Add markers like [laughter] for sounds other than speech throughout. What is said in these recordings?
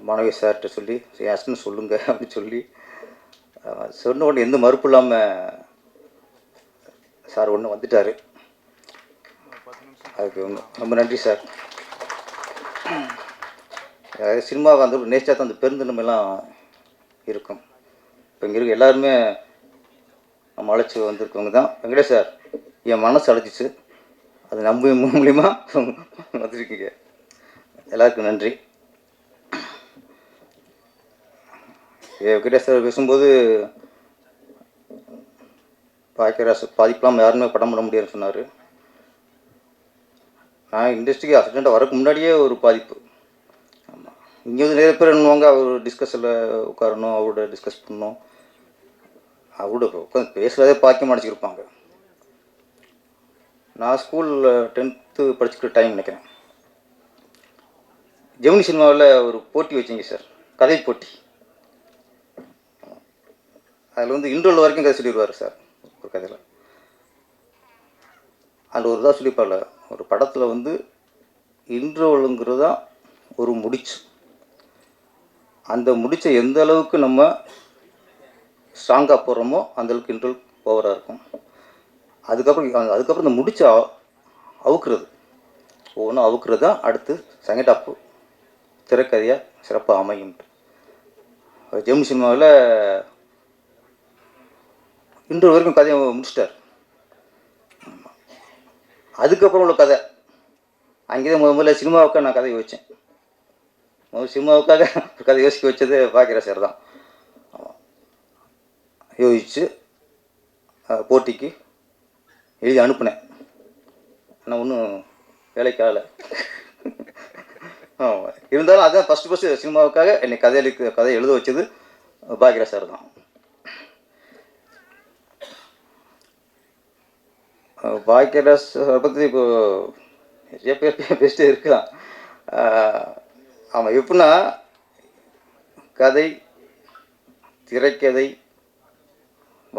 மாணவி சார்கிட்ட சொல்லி என் ஹஸ்பண்ட் சொல்லுங்க அப்படின்னு சொல்லி சொன்ன உடனே எந்த மறுப்பு இல்லாமல் சார் ஒன்று வந்துட்டார். அதுக்கு ரொம்ப- நன்றி சார். அதாவது சினிமாவை அந்த நேச்சா தான் அந்த பெருந்தன்மையெல்லாம் இருக்கும். இப்போ இங்கே இருக்க எல்லாருமே நம்ம அழைச்சி வந்திருக்கவங்க தான். வெங்கடேஷ் சார் என் மனசு அழைச்சிச்சு. அது நம்ப மூலியமாக வந்திருக்கீங்க. எல்லாருக்கும் நன்றி. ஏ, சார் பேசும்போது பாக்கியராஜ் பாதிப்பெல்லாம் யாருமே படம் பண்ண முடியாதுன்னு சொன்னார். நான் இண்டஸ்ட்ரிக்கு அசிஸ்டண்ட்டாக வரக்கு முன்னாடியே ஒரு பாதிப்பு. ஆமாம் இங்கே வந்து நிறைய பேர் என்னவாங்க அவர் டிஸ்கஸில் உட்காரணும் அவரோட டிஸ்கஸ் பண்ணணும். அவரோட உட்காந்து பேசுகிறதே பாக்கியம் அடிச்சிருப்பாங்க நான் ஸ்கூலில் டென்த்து படிச்சுக்கிற டைம் நினைக்கிறேன். ஜெமினி சினிமாவில் ஒரு போட்டி வச்சிங்க சார். கதை போட்டி. அதில் வந்து இன்ட்ரோல் வரைக்கும் கதை சொல்லிடுவார் சார் ஒரு கதையில். அதில் ஒரு இதாக சொல்லிப்பார்ல ஒரு படத்தில் வந்து இன்றோலுங்கிறது தான் ஒரு முடிச்சு. அந்த முடிச்சை எந்த அளவுக்கு நம்ம ஸ்ட்ராங்காக போடுறோமோ அந்த அளவுக்கு இன்ட்ரோல் ஓவராக இருக்கும். அதுக்கப்புறம் அதுக்கப்புறம் இந்த முடிச்சை அ- அவுக்குறது. ஒவ்வொன்றும் அவுக்குறது தான் அடுத்து செகண்ட் திரைக்கதையாக சிறப்பாக அமையும். ஜெம் சினிமாவில் இன்று வரைக்கும் கதையை முடிச்சிட்டார். அதுக்கப்புறம் உள்ள கதை. அங்கேயே முத முதல்ல சினிமாவுக்காக நான் கதை யோசித்தேன் முதல் சினிமாவுக்காக [laughs] கதை யோசிக்க வச்சது பாக்கிற சார் தான் யோசித்து போட்டிக்கு எழுதி அனுப்புனேன். ஆனால் ஒன்றும் வேலைக்கு ஆகலை. ஆமாம் இருந்தாலும் அதான் ஃபஸ்ட்டு ஃபஸ்ட்டு சினிமாவுக்காக என்னை கதையிலுக்கு கதை எழுத வச்சது பாக்கிர சார் தான். பாக்கியராஜ் பற்றி இப்போ நிறைய பேர் பெஸ்ட்டு இருக்கலாம். ஆமாம் எப்படின்னா கதை திரைக்கதை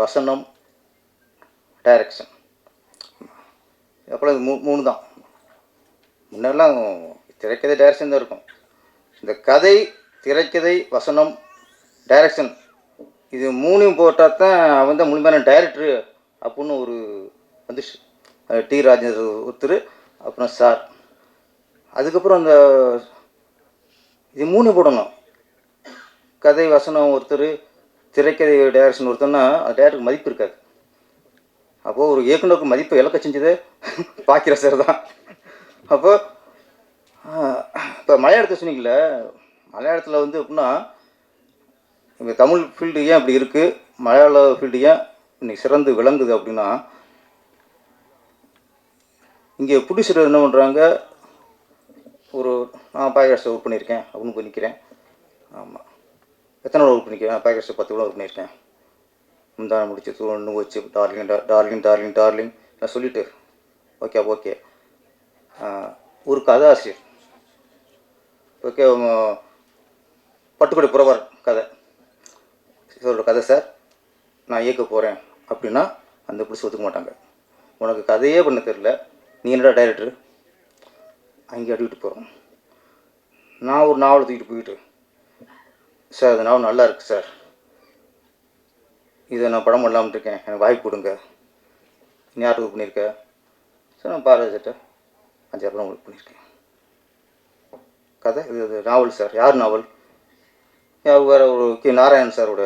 வசனம் டைரக்ஷன் அப்புறம் இது மூ மூணு தான் முன்னெல்லாம் திரைக்கதை டைரக்ஷன் தான் இருக்கும். இந்த கதை திரைக்கதை வசனம் டைரக்ஷன் இது மூணையும் போட்டால் தான் அவன் தான் முழுமையான டைரக்டரு அப்படின்னு ஒரு வந்து டி ராஜேந்திர ஒருத்தர் அப்புறம் சார். அதுக்கப்புறம் அந்த இது மூணு போடணும். கதை வசனம் ஒருத்தர் திரைக்கதை டைரக்ஷன் ஒருத்தர்னா அந்த டேரக்டருக்கு மதிப்பு இருக்காது. அப்போது ஒரு இயக்குனருக்கு மதிப்பை இழக்க செஞ்சது [laughs] பாக்கிற சார் தான். அப்போ இப்போ மலையாளத்தை சொன்னீங்கல்ல மலையாளத்தில் வந்து எப்படின்னா இங்கே தமிழ் ஃபீல்டு ஏன் இப்படி இருக்குது மலையாள ஃபீல்டு ஏன் இன்றைக்கி சிறந்து விளங்குது அப்படின்னா இங்கே ப்ரொடியூசர் என்ன பண்ணுறாங்க ஒரு நான் பாயகரசை ஒர்க் பண்ணியிருக்கேன் அப்படின்னு போய் நிற்கிறேன் ஆமாம் எத்தனை நாள் ஒர்க் பண்ணிக்கிறேன் பாயகரசை பத்து கூட ஒர்க் பண்ணியிருக்கேன். முந்தானம் முடிச்சு தூணு வச்சு டார்லிங் டார்லிங் டார்லிங் டார்லிங் நான் சொல்லிவிட்டு ஓகே ஓகே ஒரு கதாசிரியர் ஓகே பட்டுக்கொடை புறவர் கதை. இதோட கதை சார் நான் இயக்க போகிறேன் அப்படின்னா அந்த பிடிச்சி ஒத்துக்க மாட்டாங்க. உனக்கு கதையே பண்ண தெரில நீ என்னடா டைரக்டர் அங்கே அடிக்கிட்டு போகிறோம் நான் ஒரு நாவலை தூக்கிட்டு போயிட்டு. சார் அந்த நாவல் நல்லா இருக்குது சார். இதை நான் படம் பண்ணலாம்னு இருக்கேன். எனக்கு வாய்ப்பு கொடுங்க. நீ யாருக்கு பண்ணியிருக்க? சார் நான் பாரதிட்ட அஞ்சாறு படம் உங்களுக்கு பண்ணியிருக்கேன். கதை? இது இது நாவல் சார். யார் நாவல்? வேறு ஒரு கே நாராயணன் சாரோட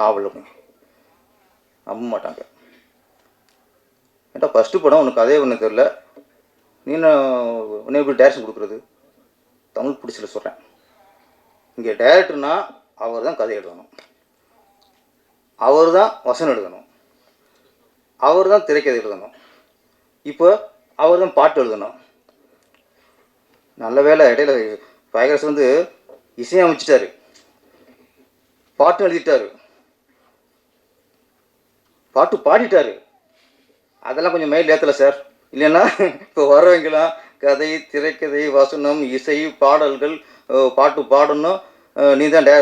நாவல் அப்படின்னு நம்ப மாட்டாங்க. ஏன்டா ஃபஸ்ட்டு படம் உனக்கு கதையே ஒன்று தெரில நீ நான் உன்னை டேரக்ஷன் கொடுக்குறது? தமிழ் பிடிச்சல சொல்கிறேன் இங்கே டேரக்டர்னா அவர் தான் கதை எழுதணும். அவர் தான் வசனம் எழுதணும். அவர் தான் திரைக்கதை எழுதணும். இப்போ அவர் தான் பாட்டு எழுதணும். நல்ல வேளை இடையில பயகரசு வந்து இசையமைச்சிட்டாரு. பாட்டு எழுதிட்டாரு. பாட்டு பாடிட்டாரு. அதெல்லாம் கொஞ்சம் மெயில் ஏற்றலை சார். இல்லைன்னா இப்போ வரவங்களாம் கதை திரைக்கதை வசனம் இசை பாடல்கள் பாட்டு பாடணும். நீ தான் டே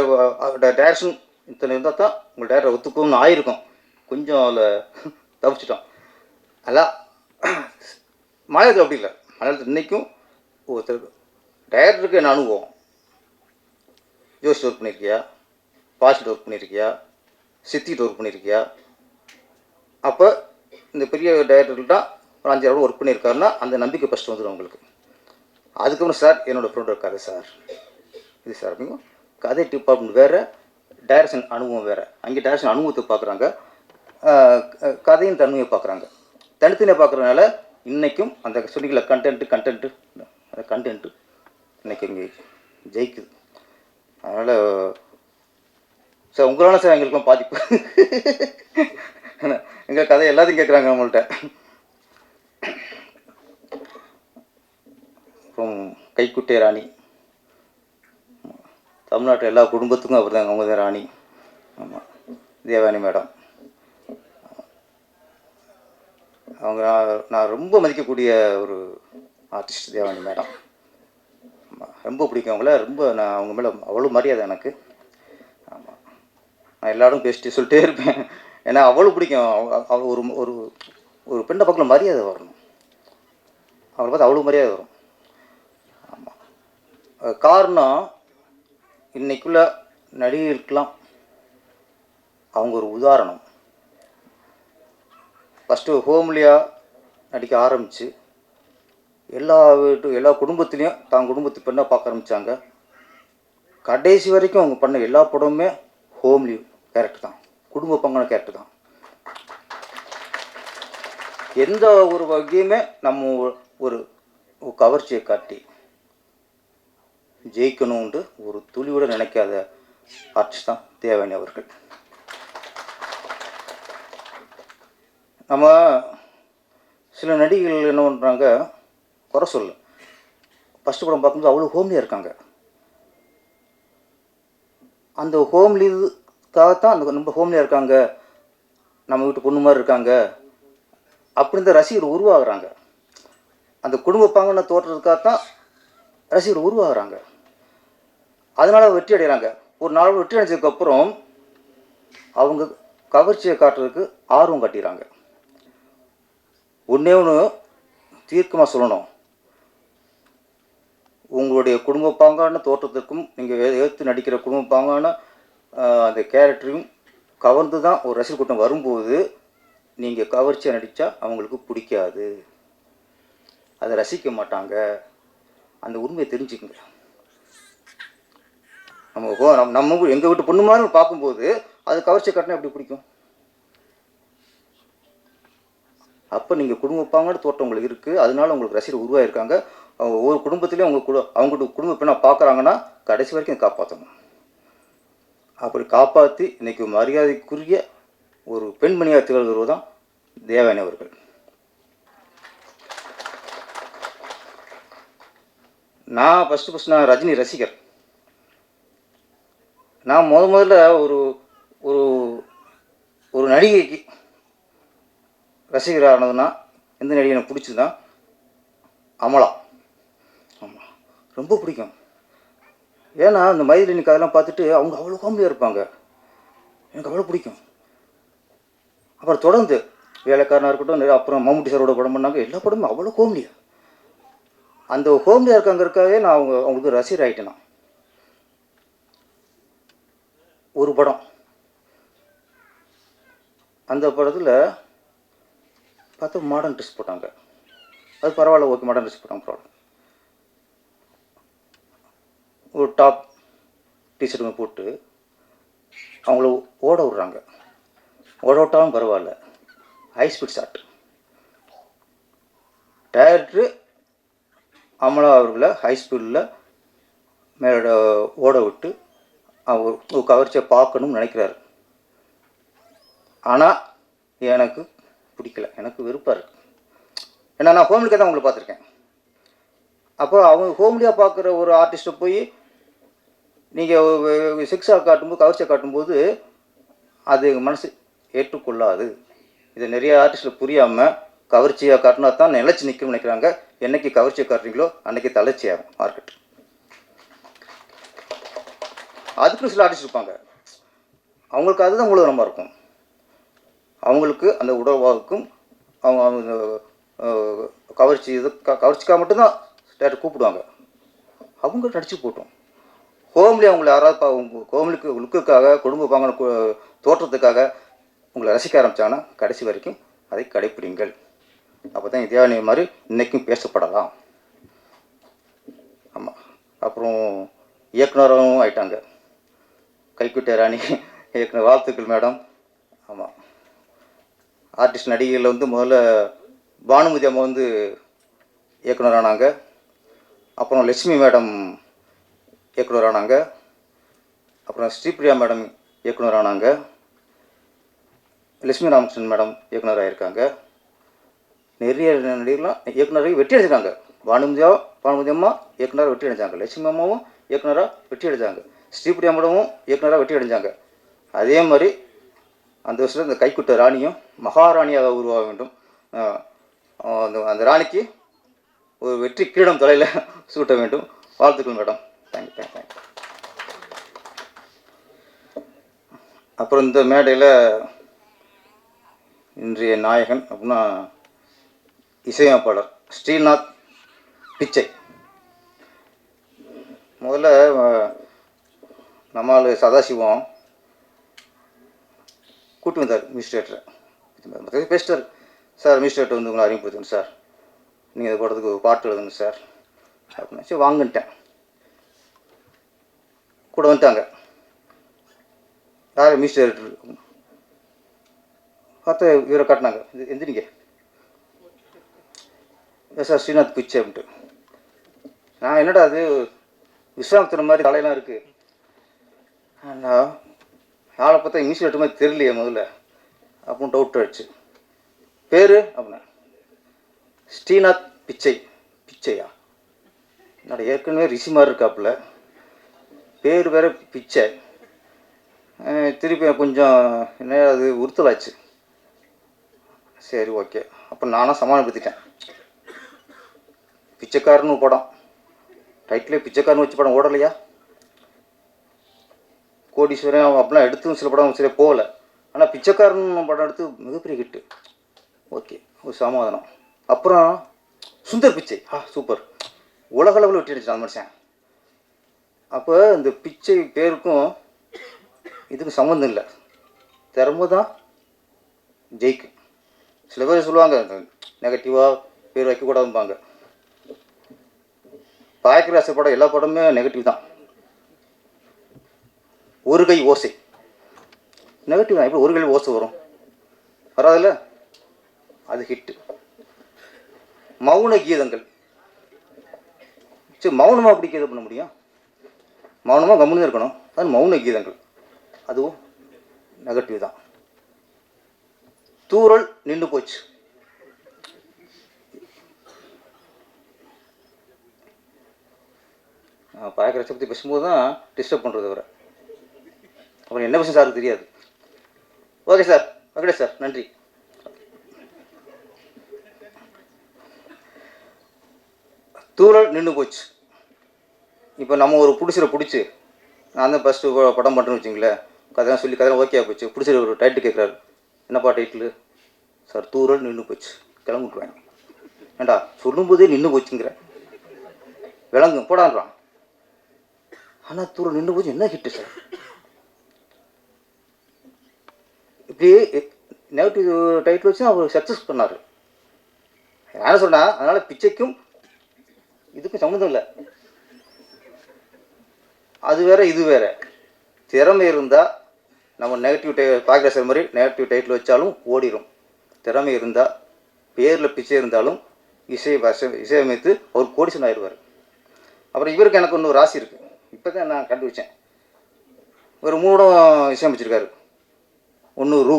டேரக்ஷன் இத்தனை இருந்தால் தான் உங்கள் டேரக்டர் ஒத்துக்கும்னு ஆயிருக்கும். கொஞ்சம் அதில் தப்பிச்சிட்டோம் அதான் மலையாளத்தில் அப்படி இல்லை. மலையாளத்தில் இன்றைக்கும் ஒருத்தர் டேரக்டருக்கு என்ன அனுபவம்? ஜோசி ஒர்க் பண்ணியிருக்கியா பாசிட் ஒர்க் பண்ணியிருக்கியா சித்திட்டு ஒர்க் பண்ணியிருக்கியா அப்போ இந்த பெரிய டைரக்டர்கிட்ட ஒரு அஞ்சு ஒர்க் பண்ணியிருக்காருன்னா அந்த நம்பிக்கை ஃபஸ்ட்டு வந்துடும் உங்களுக்கு அதுக்கப்புறம் சார் என்னோடய ஃப்ரெண்டோட கதை சார் இது சார் அப்படிங்க? கதை டிபார்ட்மெண்ட் வேறு டைரக்ஷன் அனுபவம் வேறு. அங்கே டைரக்ஷன் அனுபவத்தை பார்க்குறாங்க. கதையின் தன்மையை பார்க்குறாங்க. தனித்தனியாக பார்க்குறதுனால இன்றைக்கும் அந்த சொன்னீங்களா கண்டென்ட்டு கண்டென்ட்டு அந்த கண்டென்ட்டு இன்றைக்கி இங்கே ஜெயிக்குது. அதனால் சார் உங்களால் சார் எங்களுக்குலாம் பாதிப்பு. எங்கள் கதை எல்லாத்தையும் கேட்குறாங்க அவங்கள்ட்ட அப்புறம் கைக்குட்டை ராணி. தமிழ்நாட்டு எல்லா குடும்பத்துக்கும் அப்படி தான் அவங்க தான் ராணி. ஆமாம் தேவானி மேடம். அவங்க நான் நான் ரொம்ப மதிக்கக்கூடிய ஒரு ஆர்டிஸ்ட் தேவானி மேடம். ஆமாம் ரொம்ப பிடிக்கும் அவங்கள. ரொம்ப நான் அவங்க மேலே அவ்வளோ மரியாதை எனக்கு. ஆமாம் நான் எல்லாரும் பேசிட்டு சொல்லிட்டே இருப்பேன். ஏன்னா அவ்வளோ பிடிக்கும். அவ- அவ ஒரு ஒரு ஒரு பெண்ணை பக்கத்தில் மரியாதை வரணும். அவளை பார்த்து அவ்வளோ மரியாதை வரும். காரணம் இன்றைக்குள்ள நடிகர்களுக்கெல்லாம் அவங்க ஒரு உதாரணம். ஃபஸ்ட்டு ஹோம்லியாக நடிக்க ஆரம்பித்து எல்லா வீட்டு எல்லா குடும்பத்துலேயும் தான் குடும்பத்து பெண்ணாக பார்க்க ஆரம்பித்தாங்க கடைசி வரைக்கும் அவங்க பண்ண எல்லா படமுமே ஹோம்லி கேரக்டர் தான். குடும்ப பங்கான கேரக்டர் தான். எந்த ஒரு வகையுமே நம்ம ஒரு ஒரு கவர்ச்சியை காட்டி ஜெயிக்கணும்ன்ட்டு ஒரு துளியோட நினைக்காத ஆர்டிஸ்ட் தான் தேவானி அவர்கள். நம்ம சில நடிகைகள் என்ன பண்ணுறாங்க குறை சொல்ல. ஃபஸ்ட்டு படம் பார்க்கும்போது அவ்வளோ ஹோம்லியாக இருக்காங்க. அந்த ஹோம்லிக்காகத்தான் அந்த ரொம்ப ஹோம்லியாக இருக்காங்க. நம்ம வீட்டு பொண்ணு மாதிரி இருக்காங்க. அப்படின்னு தான் ரசிகர் உருவாகிறாங்க. அந்த குடும்ப பாங்கன தோற்றத்துக்காகத்தான் ரசிகர் உருவாகுறாங்க. அதனால வெற்றி அடைகிறாங்க ஒரு நாள் வெற்றி அடைஞ்சதுக்கப்புறம் அவங்க கவர்ச்சியை காட்டுறதுக்கு ஆர்வம் காட்டிடுறாங்க ஒன்றே ஒன்று தீர்க்கமாக சொல்லணும். உங்களுடைய குடும்ப பாங்கான தோற்றத்திற்கும் நீங்கள் எடுத்து நடிக்கிற குடும்ப பாங்கான அந்த கேரக்டரையும் கவர்ந்து தான் ஒரு ரசிகர் கூட்டம் வரும்போது நீங்கள் கவர்ச்சியாக நடித்தா அவங்களுக்கு பிடிக்காது. அதை ரசிக்க மாட்டாங்க. அந்த உண்மையை தெரிஞ்சுக்கங்க. நம்ம நம் நம்ம எங்கள் வீட்டு பொண்ணு மாதிரி பார்க்கும்போது அது கவர்ச்சி கட்டினா எப்படி பிடிக்கும்? அப்போ நீங்கள் குடும்பப்பாங்கன்னு தோட்டம் உங்களுக்கு இருக்குது அதனால உங்களுக்கு ரசிகர் உருவாயிருக்காங்க. ஒவ்வொரு குடும்பத்திலையும் அவங்க குடு அவங்களோட குடும்ப பெண்ணை பார்க்குறாங்கன்னா கடைசி வரைக்கும் காப்பாற்றணும் அப்படி காப்பாற்றி இன்றைக்கி மரியாதைக்குரிய ஒரு பெண்மணியாக திகழ்கிறவர் தான் தேவானி அவர்கள். நான் ஃபஸ்ட்டு ஃபஸ்ட் நான் ரஜினி ரசிகர். நான் முத முதல்ல ஒரு ஒரு ஒரு நடிகைக்கு ரசிகரானதுன்னா எந்த நடிகை எனக்கு பிடிச்சதுன்னா அமலா. ஆமாம் ரொம்ப பிடிக்கும். ஏன்னா அந்த மைதிலினி அதெல்லாம் பார்த்துட்டு அவங்க அவ்வளோ காமெடியாக இருப்பாங்க. எனக்கு அவ்வளோ பிடிக்கும். அப்புறம் தொடர்ந்து வேலைக்காரனாக இருக்கட்டும் அப்புறம் மம்முட்டி சாரோட படம் பண்ணாங்க எல்லா படமும் அவ்வளோ காமெடியாக அந்த ஹோம்லியாக இருக்காங்கிறதுக்காகவே நான் அவங்க அவங்களுக்கு ரசிகர் ஆகிட்டேன் நான். ஒரு படம். அந்த படத்தில் பார்த்தா மாடர்ன் ட்ரெஸ் போட்டாங்க. அது பரவாயில்ல ஓகே மாடர்ன் ட்ரெஸ் போட்டாங்க பரவாயில்ல ஒரு டாப் டிஷர்ட்டுங்க போட்டு அவங்கள ஓட விட்றாங்க. ஓட விட்டாலும் பரவாயில்ல. High speed shot director Amala அவர்களை ஹை ஸ்பீடில் மேலே ஓட விட்டு ஒரு கவர்ச்சியை பார்க்கணும்னு நினைக்கிறாரு. ஆனால் எனக்கு பிடிக்கல. எனக்கு வெறுப்பாக இருக்குது ஏன்னா நான் ஹோம்லிக்காக தான் உங்களை பார்த்துருக்கேன். அப்போ அவங்க ஹோம்லியாக பார்க்குற ஒரு ஆர்டிஸ்ட்டை போய் நீங்கள் சிக்ஸாக காட்டும்போது கவர்ச்சியை காட்டும்போது அது எங்கள் மனசு ஏற்றுக்கொள்ளாது. இதை நிறைய ஆர்டிஸ்ட்டில் புரியாமல் கவர்ச்சியாக காட்டினா தான் நிலச்சி நிற்கும்னு நினைக்கிறாங்க. என்னைக்கு கவர்ச்சியை காட்டுறீங்களோ அன்றைக்கி தலைச்சியாகும் மார்க்கெட் அதுக்கும் சில ஆர்டிஸ்ட் இருப்பாங்க அவங்களுக்கு அதுதான் மூலதனமாக இருக்கும். அவங்களுக்கு அந்த உடல்வாவுக்கும் அவங்க அவங்க கவர்ச்சி இது க- கவர்ச்சிக்காக மட்டும்தான் டேரக்டர் கூப்பிடுவாங்க. அவங்க நடிச்சு போட்டோம். ஹோம்லி அவங்களை யாராவது பா ஹோம்லிக்கு லுக்குக்காக குடும்ப பாங்கன தோற்றத்துக்காக உங்களை ரசிக்க ஆரம்பித்தாங்கன்னா கடைசி வரைக்கும் அதை கடைப்பிடிங்கள். அப்போ தான் இதே மாதிரி இன்றைக்கும் பேசப்படலாம். ஆமாம் அப்புறம் இயக்குனரும் ஆயிட்டாங்க. கல்குட்டை ராணி இயக்குனர் வாழ்த்துக்கள் மேடம். ஆமாம் ஆர்டிஸ்ட் நடிகைகளில் வந்து முதல்ல பானுமதி அம்மா வந்து இயக்குனர் ஆனாங்க அப்புறம் லட்சுமி மேடம் இயக்குனர் ஆனாங்க அப்புறம் ஸ்ரீபிரியா மேடம் இயக்குனர் ஆனாங்க லட்சுமி ராமகிருஷ்ணன் மேடம் இயக்குனர் ஆகியிருக்காங்க நிறைய நடிகர்லாம் இயக்குனராக வெற்றி அடைஞ்சிருக்காங்க. பானுமதியா பானுமதி அம்மா இயக்குனராக வெற்றி அடைஞ்சாங்க. லட்சுமி அம்மாவும் இயக்குனராக வெற்றி அடைஞ்சாங்க. ஸ்ரீபிரியா இயக்குநராக இயக்குனராக வெற்றி அடைஞ்சாங்க. அதே மாதிரி அந்த வருஷத்தில் இந்த கைக்குட்ட ராணியும் மகாராணியாக உருவாக வேண்டும். அந்த அந்த ராணிக்கு ஒரு வெற்றி கிரீடம் தலையில் சூட்ட வேண்டும். வாழ்த்துக்கள் மேடம். தேங்க்யூ தேங்க்யூ தேங்க்யூ அப்புறம் இந்த மேடையில் இன்றைய நாயகன் அப்படின்னா இசையமைப்பாளர் ஸ்ரீநாத் பிச்சை. முதல்ல நம்ம ஆள் சதாசிவம் கூட்டி வந்தார் மினிஸ்ட்ரேட்டரை. பேசிட்டார் சார் மினிஸ்ட்ரேட்டர் வந்து உங்களை அறிமுகப்படுத்தணும் சார். நீங்கள் இது போடுறதுக்கு ஒரு பாட்டு எழுதணும் சார். அப்படின்னு சரி வாங்கிட்டேன். கூட வந்துட்டாங்க. யார் மினிஸ்டர் பார்த்து இவரை காட்டினாங்க. இது எந்திரிங்க எஸ் சார் ஸ்ரீநாத் பிச்சை அப்படின்ட்டு. நான் என்னடா அது விஸ்வாமித்திர மாதிரி தலையெல்லாம் இருக்குது அண்ணா ஆளை பார்த்தா இங்கிலீஷ் மாதிரி தெரியலையே முதல்ல. அப்படின்னு டவுட் ஆயிடுச்சு. பேர் அப்படின்னா ஸ்ரீநாத் பிச்சை. பிச்சையா? என்னோட ஏற்கனவே ரிஷி மாதிரி இருக்காப்புல. பேர் வேற பிச்சை. திருப்பி கொஞ்சம் என்ன அது உறுத்தலாச்சு. சரி ஓகே. அப்போ நானும் சமாளிப்படுத்திட்டேன் பிச்சைக்காரன்னு படம். டைட்டிலே பிச்சைக்காரன் வச்சு படம் ஓடலையா? கோடீஸ்வரன் அவன் அப்படிலாம் எடுத்தும் சில படம் சரியாக போகல. ஆனால் பிச்சைக்காரன் படம் எடுத்து மிகப்பெரிய ஹிட்டு ஓகே ஒரு சமாதானம். அப்புறம் சுந்தர் பிச்சை. ஆ சூப்பர் உலக அளவில் வெட்டி அடிச்சான் அந்த மனுஷன். அப்போ இந்த பிச்சை பேருக்கும் இதுக்கு சம்மந்தம் இல்லை. திறமை தான் ஜெயிக்கும். சில பேர் சொல்லுவாங்க நெகட்டிவாக பேர் வைக்கக்கூடாதும்பாங்க. பாயக்கராச படம் எல்லா படமுமே நெகட்டிவ் தான். ஒரு கை ஓசை. நெகட்டிவ் தான் எப்படி ஒரு கை ஓசை வரும்? வராதுல்ல? அது ஹிட்டு மௌன கீதங்கள். சரி மௌனமாக அப்படி கீதம் பண்ண முடியும்? மௌனமாக கம்முன்னு இருக்கணும். அது மௌன கீதங்கள். அதுவும் நெகட்டிவ் தான். தூறல் நின்று போச்சு. பாயக்கரை பற்றி பேசும்போது தான் டிஸ்டர்ப் பண்ணுறது அவரை அப்புறம் என்ன விஷயம் சாருக்கு தெரியாது. Okay sir. ஓகே சார் நன்றி. தூரல் நின்று போச்சு. இப்போ நம்ம ஒரு பிடிச்சிர பிடிச்சி நான் தான் ஃபஸ்ட்டு படம் பண்ணுறேன்னு வச்சுங்களேன். கதையெல்லாம் சொல்லி கதையெல்லாம் ஓகே போச்சு. பிடிச்சிர ஒரு டைட்டில் கேட்குறாரு என்னப்பா டைட்டில் சார் தூரல் நின்று போச்சு. கிளம்பி வாங்க ஏண்டா சொல்லும்போதே நின்று போச்சுங்கிற. விளங்கும் போடான்றான். ஆனால் தூரல் நின்று போச்சு. என்ன ஹிட்டு சார்? இப்படி நெகட்டிவ் டைட்டில் வச்சு அவர் சக்ஸஸ் பண்ணார். என்ன சொன்னால் அதனால் பிச்சைக்கும் இதுக்கும் சம்மந்தம் இல்லை. அது வேற இது வேற. திறமை இருந்தால் நம்ம நெகட்டிவ் டை பார்க்குற மாதிரி நெகட்டிவ் டைட்டில் வச்சாலும் ஓடிடும் திறமை இருந்தால் பேரில் பிச்சை இருந்தாலும் இசை வச இசையமைத்து அவர் கோடிசன் ஆயிடுவார். அப்புறம் இவருக்கு எனக்கு இன்னொரு ராசி இருக்குது இப்போ தான் நான் கண்டுபிடிச்சேன். ஒரு மூடம் இசையமைச்சிருக்காரு. ஒன்று ரூ.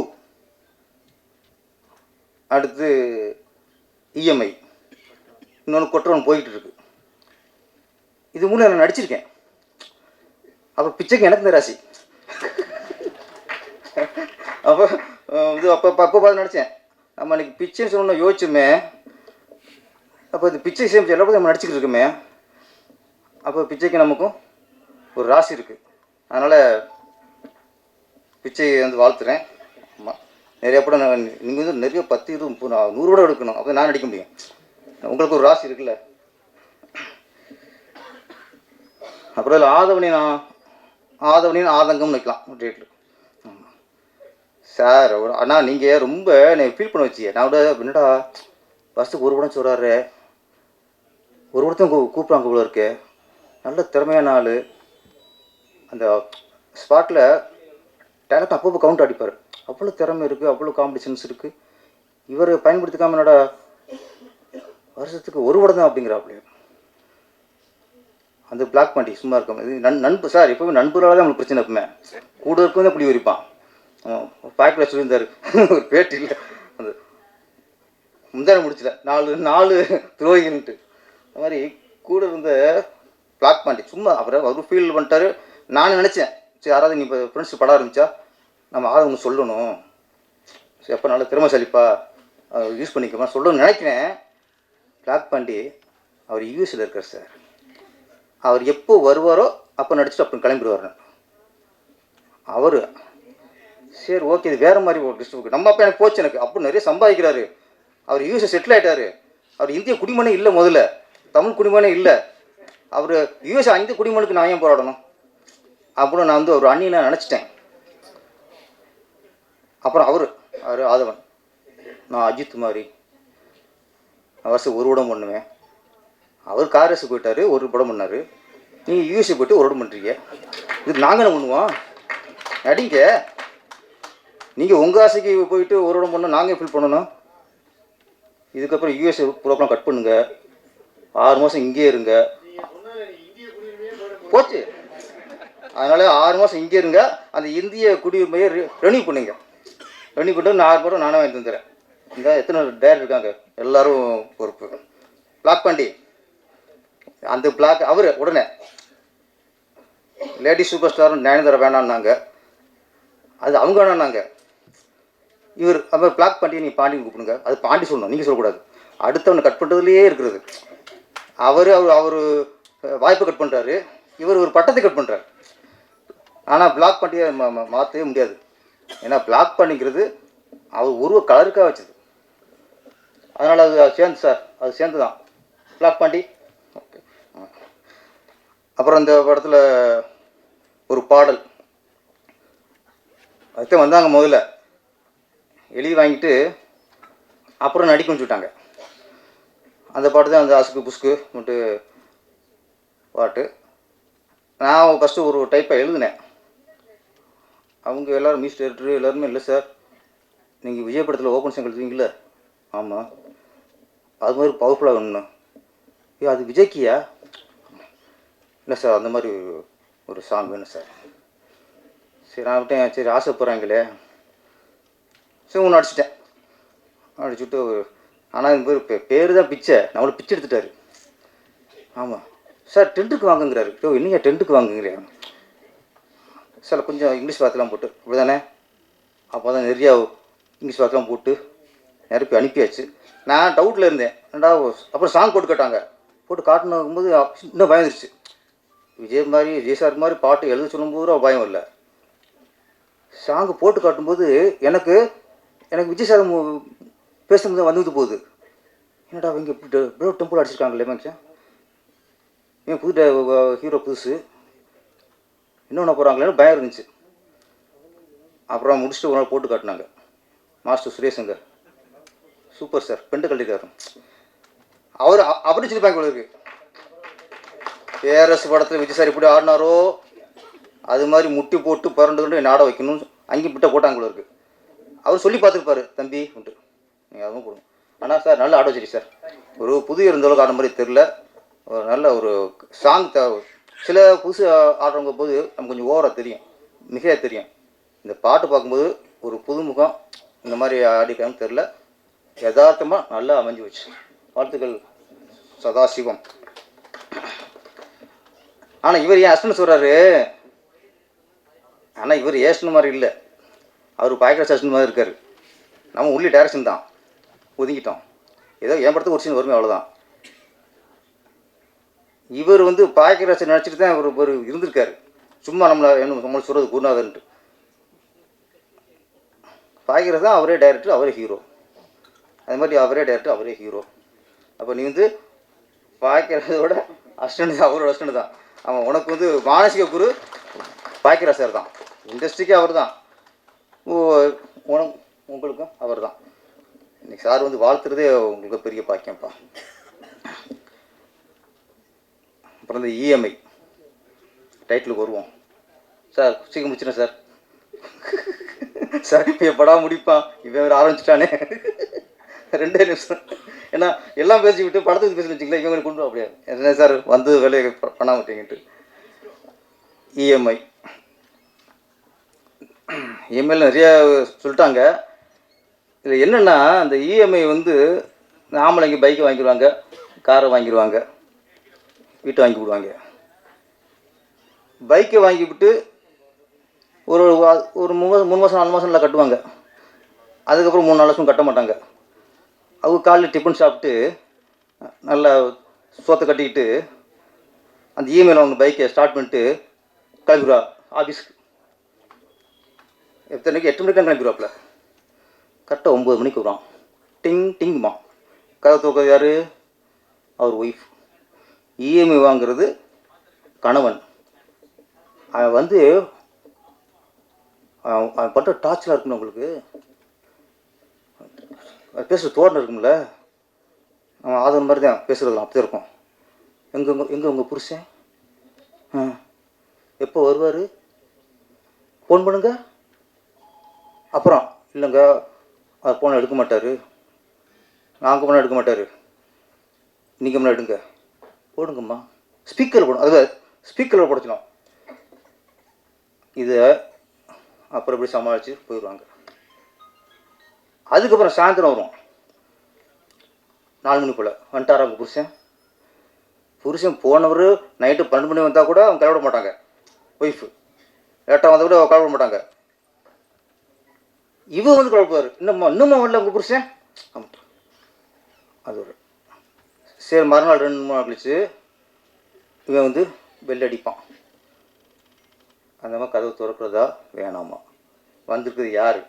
அடுத்து இஎம்ஐ இன்னொன்று கொட்டுறவன் போய்கிட்டு இருக்கு இது மூணு நான் நடிச்சிருக்கேன். அப்போ பிச்சைக்கு எனக்கு இந்த ராசி. அப்போ இது அப்போ அப்போ பார்த்து நடித்தேன் நம்ம அன்றைக்கி பிச்சைன்னு சொன்ன யோசிச்சுமே. அப்போ இந்த பிச்சை சேமிச்சு எல்லா நம்ம நடிச்சிக்கிட்டு இருக்கோமே. அப்போ பிச்சைக்கு நமக்கும் ஒரு ராசி இருக்குது அதனால் பிச்சை வந்து வாழ்த்துறேன். ஆமாம் நிறைய படம் நீங்கள் வந்து நிறைய பத்து இருபது முப்பது நூறு படம் எடுக்கணும். அப்போ நான் நடிக்க முடியும். உங்களுக்கு ஒரு ராசி இருக்குல்ல. அப்புறம் இல்லை ஆதவனின் ஆதவனின் ஆதங்கம்னு வைக்கலாம் டேட்டில் சார் அண்ணா நீங்கள் ரொம்ப என்னை ஃபீல் பண்ண வச்சிய. நான் கூட என்னடா ஃபஸ்ட்டு ஒரு படம் சொல்கிறாரு ஒரு படத்தையும் கூ கூப்பிட்றாங்க போல இருக்கு. நல்ல திறமையான ஆள். அந்த ஸ்பாட்டில் டேலண்ட் அப்பப்போ கவுண்ட் அடிப்பார். அவ்வளோ திறமை இருக்குது அவ்வளோ காம்படிஷன்ஸ் இருக்குது இவர் பயன்படுத்திக்காம என்னோட வருஷத்துக்கு ஒரு படம் தான் அப்படிங்கிறாப்புல அந்த பிளாக் பண்ணி சும்மா இருக்கும் இது நண் நண்பு சார் எப்பவுமே நண்பரால் தான் நம்மளுக்கு பிரச்சனை எப்பவுமே. கூட இருக்கும் தான் இப்படி வரிப்பான் பாக்கில் சொல்லியிருந்தார். [laughs] ஒரு பேட்டி இல்லை. அந்த முந்தான முடிச்சல நாலு நாலு துரோகின்ட்டு. அந்த மாதிரி கூட இருந்த பிளாக் பாண்டி சும்மா அவரை அவர் ஃபீல் பண்ணிட்டாரு. நான் நினச்சேன். சரி யாராவது நீ இப்போ ஃப்ரெண்ட்ஸ் படம் இருந்துச்சா நம்ம ஆளுங்க சொல்லணும். சரி அப்போ திறமை திறமைசாலிப்பா யூஸ் பண்ணிக்கமா. சொல்லணும்னு நினைக்கிறேன். பிளாக் பாண்டி அவர் யூஎஸில் இருக்கார் சார் அவர் எப்போ வருவாரோ அப்போ நடிச்சுட்டு அப்புறம் கிளம்பிடுவார். அவர் சரி ஓகே இது வேறு மாதிரி ஒரு டிஸ்ட்ரிபியூட் நம்ம அப்போ எனக்கு போச்சு எனக்கு. அப்போ நிறைய சம்பாதிக்கிறாரு. அவர் யூஎஸ்ஏ செட்டில் ஆயிட்டாரு. அவர் இந்திய குடிமனே இல்லை முதல்ல. தமிழ் குடிமனே இல்லை. அவர் யூஎஸ் ஐந்து குடிமனுக்கு நான் ஏன் போராடணும்? அப்படின்னு நான் வந்து ஒரு அண்ணியை நினச்சிட்டேன். அப்புறம் அவர் அவர் ஆதவன். நான் அஜித் மாதிரி. வருஷம் ஒரு படம் பண்ணுவேன். அவர் காரஸ் போயிட்டாரு ஒரு படம் பண்ணார். நீங்கள் யூஎஸ்ஏ போயிட்டு ஒரு படம் பண்ணுறீங்க இதுக்கு நாங்கள் என்ன பண்ணுவோம்? நடிங்க. நீங்கள் உங்கள் ஆசைக்கு போயிட்டு ஒரு இடம் பண்ண நாங்கள் ஃபில் பண்ணணும். இதுக்கப்புறம் யூஎஸ்ஏ ப்ரோக்ராம் கட் பண்ணுங்க. ஆறு மாதம் இங்கே இருங்க. போச்சு. அதனால ஆறு மாதம் இங்கே இருங்க. அந்த இந்திய குடியுரிமையை ரெனியூ பண்ணுங்க. ரெண்டு பண்ணிட்டு நாலு ஆறு நானே வாங்கி தந்துடுறேன் இந்த எத்தனை டேர் இருக்காங்க? எல்லோரும் பொறுப்பு. பிளாக் பாண்டி அந்த பிளாக் அவர் உடனே. லேடி சூப்பர் ஸ்டாரும் நயனதாரா வேணான்னாங்க. அது அவங்க வேணான்னாங்க. இவர் அப்புறம் பிளாக் பாண்டியை நீங்கள் பாண்டின்னு கூப்பிடுங்க. அது பாண்டி சொல்லணும் நீங்கள் சொல்லக்கூடாது. அடுத்தவனை கட் பண்ணுறதுலையே இருக்கிறது. அவர் அவர் அவர் வாய்ப்பை கட் பண்ணுறாரு இவர் ஒரு பட்டத்தை கட் பண்ணுறாரு ஆனால் பிளாக் பண்ணியை மாற்றவே முடியாது. ஏன்னா பிளாக் பண்ணிக்கிறது அவர் உருவ கலருக்காக வச்சது. அதனால் அது சேர்ந்து சார் அது சேர்ந்து தான் பிளாக் பாண்டி ஓகே அப்புறம் இந்த படத்தில் ஒரு பாடல். அடுத்து வந்தாங்க முதல்ல. எழுதி வாங்கிட்டு அப்புறம் நடிக்க வச்சுட்டாங்க அந்த பாட்டு தான் அந்த அசுக்கு புஸ்கு மட்டும் பாட்டு. நான் ஃபஸ்ட்டு ஒரு டைப்பை எழுதினேன். அவங்க எல்லோரும் மியூசிக் டைரக்டர் எல்லாருமே இல்லை சார் நீங்கள் விஜய் படத்தில் ஓப்பன் சாங் எழுதுவீங்களே ஆமாம் அது மாதிரி பவர்ஃபுல்லாக வேணும் ஐயோ அது விஜய்க்கியா? இல்லை சார் அந்த மாதிரி ஒரு சாங் வேணும் சார் சரி நான் விட்டேன். சரி ஆசைப்படுறாங்களே. சரி ஒன்று அடிச்சிட்டேன். அடிச்சுட்டு ஆனால் இந்த பேர் பே- பேர் தான் பிச்சை. நம்மளை பிச்சை எடுத்துட்டாரு. ஆமாம் சார் டென்ட்டுக்கு வாங்குங்கிறாரு. ஐயோ என்னையா டென்ட்டுக்கு வாங்குங்கிறேன் சில கொஞ்சம் இங்கிலீஷ் வார்த்தைலாம் போட்டு இப்படிதானே அப்போ தான் நிறையா இங்கிலீஷ் வார்த்தைலாம் போட்டு நிரப்பி அனுப்பியாச்சு. நான் டவுட்டில் இருந்தேன். ஏன்டா அப்புறம் சாங் போட்டு கேட்டாங்க. போட்டு காட்டணும் போது இன்னும் பயம் இருந்துச்சு விஜய் மாதிரி விஜய் சார் மாதிரி பாட்டு எழுத சொல்லும்போது பயம் இல்லை. சாங்கு போட்டு காட்டும்போது எனக்கு எனக்கு விஜய் சார் பேசும்போது வந்துட்டு போகுது. என்னடா இங்கே இப்படி டெம்பிள் அடிச்சிருக்காங்களே மேக்ஸா ஏன் புது ஹீரோ புதுசு. இன்னொன்று போகிறாங்களேன்னு பயம் இருந்துச்சு. அப்புறம் முடிச்சுட்டு ஒரு நாள் போட்டு காட்டினாங்க. Master Sureshankar super sir bend கட்டிருக்காரு அவர் அ- அப்படி சொல்லிப்பாங்க போல இருக்கு. ஏஆர்எஸ் படத்தில் விஜய் சார் இப்படி ஆடினாரோ? அது மாதிரி முட்டி போட்டு பிறண்டுக்கிட்டு என்னை ஆட வைக்கணும்னு அங்கேயும் பிட்ட போட்டாங்க இருக்கு. அவர் சொல்லி பார்த்துருப்பாரு தம்பி உண்டு நீங்கள் அதுவும் கொடுங்க. ஆனால் சார் நல்ல ஆட வச்சிருக்கு சார் ஒரு புது இருந்தளவுக்கு ஆடுற மாதிரி தெரில ஒரு நல்ல ஒரு சாங் தேவை சில புதுசு ஆடுறவங்க போது நமக்கு கொஞ்சம் ஓவராக தெரியும். மிக தெரியும். இந்த பாட்டு பார்க்கும்போது ஒரு புதுமுகம் இந்த மாதிரி ஆடிக்கான்னு தெரில யதார்த்தமாக நல்லா அமைஞ்சு வச்சு வாழ்த்துக்கள் சதாசிவம். ஆனால் இவர் ஏன் அஸ்டன் சொல்கிறாரு ஆனால் இவர் ஏசன் மாதிரி இல்லை. அவர் பாய்க்கிற அஸ்டன் மாதிரி இருக்கார். நம்ம உள்ளே டைரக்ஷன் தான். ஒதுங்கிட்டோம். ஏதோ என் படத்துக்கு ஒரு சீன் வருமே அவ்வளோதான் இவர் வந்து பாய்க்கிற நினச்சிட்டு தான் இவர் ஒரு இருந்திருக்காரு. சும்மா நம்மளை என்ன நம்மளை சொல்கிறது குருநாதன்ட்டு பாய்க்கிறது தான் அவரே டைரக்டர் அவரே ஹீரோ அது மாதிரி அவரே டைரக்டர் அவரே ஹீரோ அப்போ நீ வந்து பாய்க்கிறதோட அஸ்டண்ட் அவரோட அஸ்டண்ட் தான். அவன் உனக்கு வந்து மானசிக குரு பாக்கியராசர் தான். இண்டஸ்ட்ரிக்கே அவர் தான் உனக்கு உங்களுக்கும் அவர் தான் இன்னைக்கு சார் வந்து வாழ்த்துறதே உங்களுக்கு பெரிய பாக்கியம்ப்பா. அப்புறம் இந்த இஎம்ஐ டைட்டிலுக்கு வருவோம். சார் சீக்கிரம் முடிச்சிடும் சார் சார் இப்போ எப்படா முடிப்பான். இவன் வேறு ஆரம்பிச்சிட்டானே. ரெண்டே நிமிஷம். ஏன்னா எல்லாம் பேசி விட்டு படத்துக்கு பேசி வச்சுங்களேன் இவங்க கொண்டு வர முடியாது. என்ன சார் வந்து வேலையை பண்ண மாட்டேங்கிட்டு. இஎம்ஐ இஎம்ஐயில் நிறைய சொல்லிட்டாங்க. இதில் என்னென்னா அந்த இஎம்ஐ வந்து ஆம்பளைங்க பைக்கை வாங்கிடுவாங்க காரை வாங்கிடுவாங்க வீட்டை வாங்கி விடுவாங்க பைக்கை வாங்கி விட்டு ஒரு ஒரு மூணு மூணு மாதம் நாலு மாதம் நல்லா கட்டுவாங்க. அதுக்கப்புறம் மூணு நாலு வருஷம் கட்ட மாட்டாங்க. அவங்க காலையில் டிஃபன் சாப்பிட்டு நல்லா சோத்தை கட்டிக்கிட்டு அந்த இஎம்ஐயில் அவங்க பைக்கை ஸ்டார்ட் பண்ணிட்டு கிளம்பிடுவா ஆஃபீஸ்க்கு எத்தனைக்கு எட்டு மணிக்கு தான் கிளம்பிடுவாப்புல. கரெக்டாக ஒம்பது மணிக்கு வருவான். டிங் டிங்மா கதை தூக்கிறது யார்? அவர் ஒய்ஃப் இஎம்ஐ வாங்கிறது கணவன். அவன் வந்து அவன் அவன் பண்ணுற டார்ச்சராக இருக்கணும் உங்களுக்கு? பேசுகிற தோரணம் இருக்கும்ல? அவன் ஆதரவு மாதிரி தான் பேசுகிறதுலாம் அப்படி இருக்கும். எங்கே உங்கள் எங்கே உங்கள் புருஷன்? ஆ. எப்போ வருவார்? ஃபோன் பண்ணுங்க. அப்புறம் இல்லைங்க அவர் ஃபோனை எடுக்க மாட்டார். நாங்கள் ஃபோனை எடுக்க மாட்டார். நீங்கள் முன்னாடி எடுங்க. போடுங்கம்மா. ஸ்பீக்கர் போடும் அது ஸ்பீக்கரில் போடச்சிடும் இதை அப்புறம் இப்படி சமாளித்து போயிடுவாங்க. அதுக்கப்புறம் சாயந்தரம் வரும். நாலு மணி போல் வந்துட்டாரா அவங்க புருஷன்? புருஷன் போனவர் நைட்டு பன்னெண்டு மணி வந்தால் கூட அவங்க கிளவிட மாட்டாங்க. ஒய்ஃபு லேட்டாக வந்தால் கூட கிளவிட மாட்டாங்க. இவன் வந்து கிளம்புவார் இன்னும்மா இன்னும்மா வரல உங்கள் புருஷன்? ஆமாம் அது ஒரு சரி மறுநாள் ரெண்டு மூணு நாள் கழிச்சு இவன் வந்து bell அடிப்பான். அந்த மாதிரி கதவு திறக்கிறதா வேணாமா? வந்திருக்குது யார்?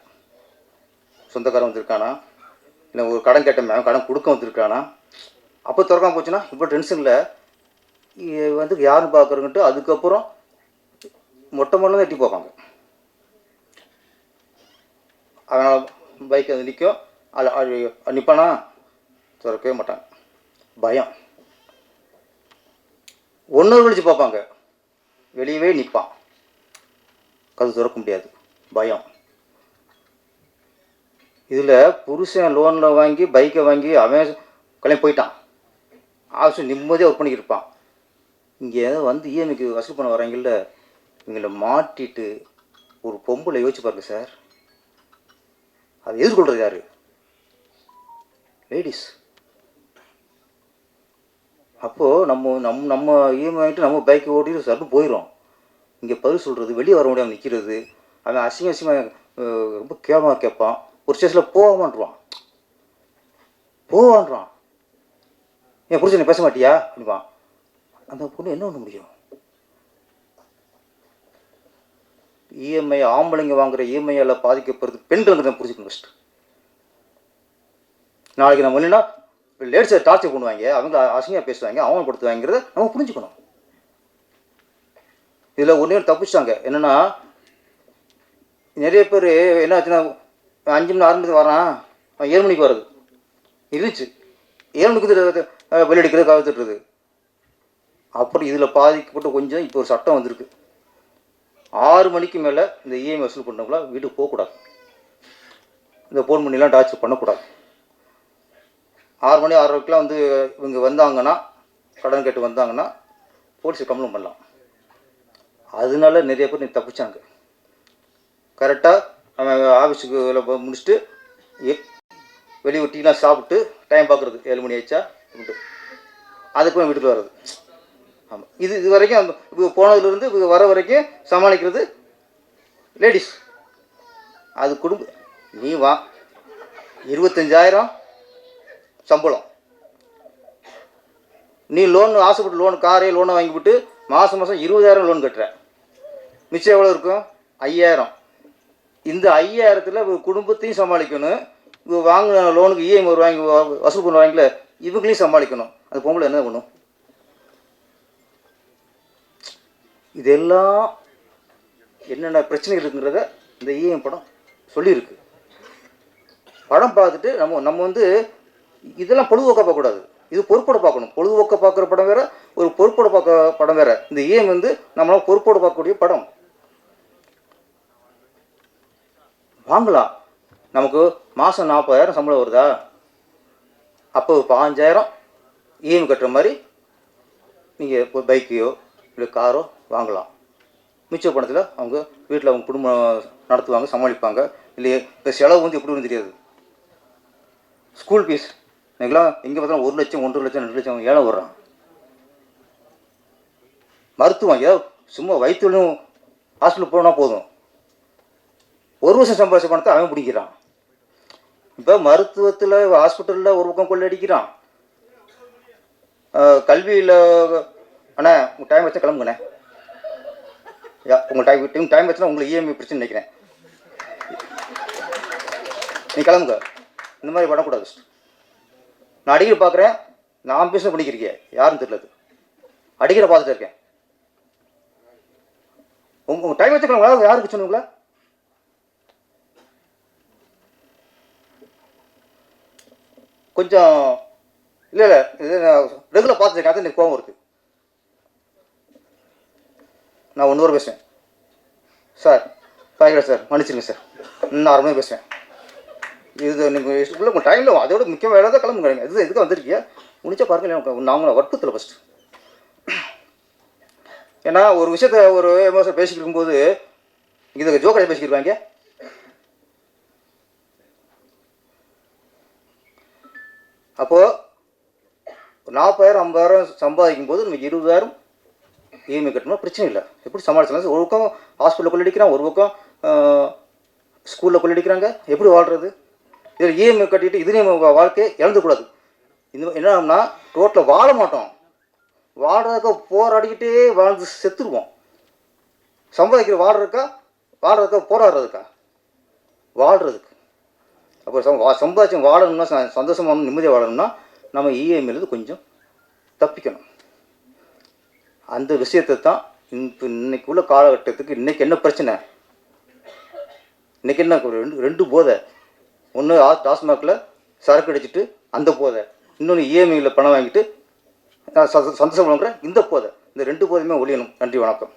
சொந்தக்காரன் வந்திருக்கானா? இல்லை ஒரு கடன் கேட்டமே அவன் கடன் கொடுக்க வந்திருக்கானா? அப்போ திறக்காம போச்சுன்னா இப்போ டென்ஷனில் வந்து யாருன்னு பார்க்குறங்கிட்டு அதுக்கப்புறம் மொட்டை மொழி தான் எட்டி பார்ப்பாங்க. அதனால் பைக் அது நிற்கும் அது நிற்பானா திறக்கவே மாட்டாங்க பயம். ஒன்று கழிச்சு பார்ப்பாங்க. வெளியவே நிற்பான். கது திறக்க முடியாது. பயம். இதில் புருஷன் லோனில் வாங்கி பைக்கை வாங்கி அவன் கிளம்பி போயிட்டான். ஆஃபீஸ் நிம்மதியாக ஒர்க் பண்ணிக்கிட்டு இருப்பான். இங்கே வந்து இஎம்ஐக்கு வசூல் பண்ண வராங்கல்ல இவங்களை மாட்டிட்டு ஒரு பொம்பளை யோசிச்சு பாருங்க சார் அதை எதிர்கொள்கிறது யார்? லேடிஸ் அப்போது நம்ம நம் நம்ம இஎம்ஐ நம்ம பைக்கை ஓட்டிட்டு சட்டு போயிடும் இங்கே பதில் சொல்கிறது வெளியே வர முடியாமல் நிற்கிறது அவன் அசிங்க அசிங்கமாக ரொம்ப கேவலமாக கேட்பான். ஒரு ஸ்டேஷனில் போவான்றான். போவான்றான். என் புருஷனை பேச மாட்டியா? அப்படிப்பான் அந்த பொண்ணு என்ன பண்ண முடியும்? இஎம்ஐ ஆம்பளைங்க வாங்குற இஎம்ஐயால் பாதிக்கப்படுறது பெண்கள் தான் புரிஞ்சுக்கணும் ஃபஸ்ட்டு நாளைக்கு நம்ம இல்லைன்னா லேடிஸை டார்ச்சர் பண்ணுவாங்க அவங்க அசிங்கம் பேசுவாங்க அவமானப்படுத்துவாங்கிறத நம்ம புரிஞ்சுக்கணும். இதில் ஒன்றே தப்பிச்சிட்டாங்க. என்னென்னா நிறைய பேர் என்ன ஆச்சுன்னா அஞ்சு மணி ஆறு மணிக்கு வரான் ஏழு மணிக்கு வர்றது. இருந்துச்சு ஏழு மணிக்கு வெளியடிக்கிறது கவுத்துட்டுறது அப்புறம் இதில் பாதிக்கப்பட்டு கொஞ்சம் இப்போ ஒரு சட்டம் வந்திருக்கு. ஆறு மணிக்கு மேலே இந்த இஎம்ஐ வசூல் பண்ணவங்களாம் வீட்டுக்கு போகக்கூடாது. இந்த ஃபோன் பண்ணிலாம் டார்ச்சர் பண்ணக்கூடாது. ஆறு மணி ஆறரைக்கெலாம் வந்து இவங்க வந்தாங்கன்னா கடன் கேட்டு வந்தாங்கன்னா போலீஸை கம்ப்ளைண்ட் பண்ணலாம். அதனால நிறைய பேர் நீ தப்பிச்சாங்க. கரெக்டாக அவன் ஆஃபீஸுக்கு முடிச்சுட்டு எ- வெளியே டீலாம் சாப்பிட்டு டைம் பார்க்குறது ஏழு மணி ஆயிடுச்சா அப்படின்ட்டு. அதுக்கு வீட்டுக்கு வர்றது. ஆமாம் இது இது வரைக்கும் அந்த போனதுலேருந்து இப்போ வர வரைக்கும் சமாளிக்கிறது லேடிஸ் அது குடும்ப நீ வா. இருபத்தஞ்சாயிரம் சம்பளம். நீ லோன் ஆசைப்பட்டு லோன் காரே லோனை வாங்கிவிட்டு மாதம் மாதம் இருபதாயிரம் லோன் கட்டுற. மிச்சம் எவ்வளோ இருக்கும்? ஐயாயிரம். இந்த ஐயாயிரத்தில் குடும்பத்தையும் சமாளிக்கணும். வாங்கின லோனுக்கு இஎம்ஐ ஒரு வாங்கி வசூல் வசூல் வாங்கல இவங்களையும் சமாளிக்கணும். அது பொம்பளை என்ன பண்ணும்? இதெல்லாம் என்னென்ன பிரச்சனை இருக்குங்கிறத இந்த இஎம் படம் சொல்லியிருக்கு. படம் பார்த்துட்டு நம்ம நம்ம வந்து இதெல்லாம் பொழுதுபோக்காக பார்க்கக்கூடாது இது பொறுப்போட பார்க்கணும். பொழுதுபோக்க பார்க்குற படம் வேற ஒரு பொறுப்போட பார்க்க படம் வேற. இந்த ஏம் வந்து நம்மளால் பொறுப்போட பார்க்கக்கூடிய படம். வாங்கலாம் நமக்கு மாதம் நாற்பதாயிரம் சம்பளம் வருதா? அப்போ ஒரு பாஞ்சாயிரம் இஎம் கட்டுற மாதிரி நீங்கள் இப்போ பைக்கையோ இல்லை காரோ வாங்கலாம். மிச்ச பணத்தில் அவங்க வீட்டில் அவங்க குடும்பம் நடத்துவாங்க சமாளிப்பாங்க. இல்லையே இந்த செலவு வந்து எப்படி தெரியாது. ஸ்கூல் ஃபீஸ் இன்னைக்கெல்லாம் எங்கே பார்த்தா ஒரு லட்சம் ஒன்றரை லட்சம் ரெண்டு லட்சம் ஏழை விடுறான் மருத்துவம் ஏதோ சும்மா வயிற்றுலையும் ஹாஸ்பிட்டல் போனால் போதும். ஒரு வருஷம் சம்பாதிச்ச பணத்தை அவன் பிடிக்கிறான். இப்போ மருத்துவத்தில் ஹாஸ்பிட்டலில் ஒரு பக்கம் கொள்ளடிக்கிறான் கல்வியில் அண்ணா உங்கள் டைம் வச்சா கிளம்புங்கண்ணே. உங்கள் டைம் டைம் டைம் வச்சுனா உங்களுக்கு இஎம்ஐ பிரச்சனை நினைக்கிறேன். நீ கிளம்புங்க. இந்த மாதிரி பண்ணக்கூடாது நான் அடிக்கடி பார்க்குறேன் நான் பேச பண்ணிக்கிறீங்க யாரும் தெரியல அது அடிக்கடி பார்த்துட்டு இருக்கேன். உங்க உங்கள் டைம் வச்சுக்கலாம் யாருக்கு சொன்னீங்களா கொஞ்சம் இல்லை இல்லை இது நான் ரெகுலர் பார்த்துருக்கேன் அது எனக்கு கோவம் வருது. நான் ஒன்று பேசுவேன் சார் பாய்க்கிறேன் சார் மன்னிச்சிருங்க சார். இன்னும் ஆறு மணி பேசுவேன் இது நீங்கள் இல்லை உங்கள் டைமில் அதோட முக்கிய வேலை தான் கிளம்புங்க இது எதுக்கு வந்திருக்கியா முடிச்சா பாருங்க எனக்கு நான் உங்களை ஃபஸ்ட்டு ஏன்னா ஒரு விஷயத்த ஒரு எமோஷன் பேசிக்கிட்டு இருக்கும்போது இது ஜோக்கரை பேசிக்கிருவாங்க அப்போது நாற்பதாயிரம் ஐம்பதாயிரம் சம்பாதிக்கும் போது நம்ம இருபதாயிரம் இஎம்ஐ கட்டணும் பிரச்சனை இல்லை. எப்படி சமாளிச்சலாம் ஒரு பக்கம் ஹாஸ்பிட்டலில் கொள்ளடிக்கிறான் ஒரு பக்கம் ஸ்கூலில் கொள்ளடிக்கிறாங்க எப்படி வாழ்கிறது இதில் இஎம்ஐ கட்டிட்டு இதுலேயும் வாழ்க்கையை இழந்துக்கூடாது? இந்த என்னன்னா ரோட்டில் வாழ மாட்டோம். வாழ்றதுக்கு போராடிக்கிட்டே வாழ்ந்து செத்துருவோம். சம்பாதிக்கிற வாடுறதுக்கா வாழ்றதுக்கா? போராடுறதுக்கா? வாழ்கிறதுக்கு அப்போ சம் வா சம்பாதிச்சு வாழணும்னா ச- சந்தோஷமா நிம்மதியாக வாழணும்னா நம்ம இஎம்ஐலேருந்து கொஞ்சம் தப்பிக்கணும். அந்த விஷயத்தை தான் இப்போ இன்னைக்கு உள்ள காலகட்டத்துக்கு இன்றைக்கி என்ன பிரச்சனை? இன்னைக்கு என்ன ரெண்டு ரெண்டு போதை. ஒன்று டாஸ்மாகில் சரக்கு அடிச்சிட்டு அந்த போதை. இன்னொன்று இஎம்ஐயில் பணம் வாங்கிட்டு நான் சந்தோஷம் இந்த போதை. இந்த ரெண்டு போதையுமே ஒழியணும். நன்றி வணக்கம்.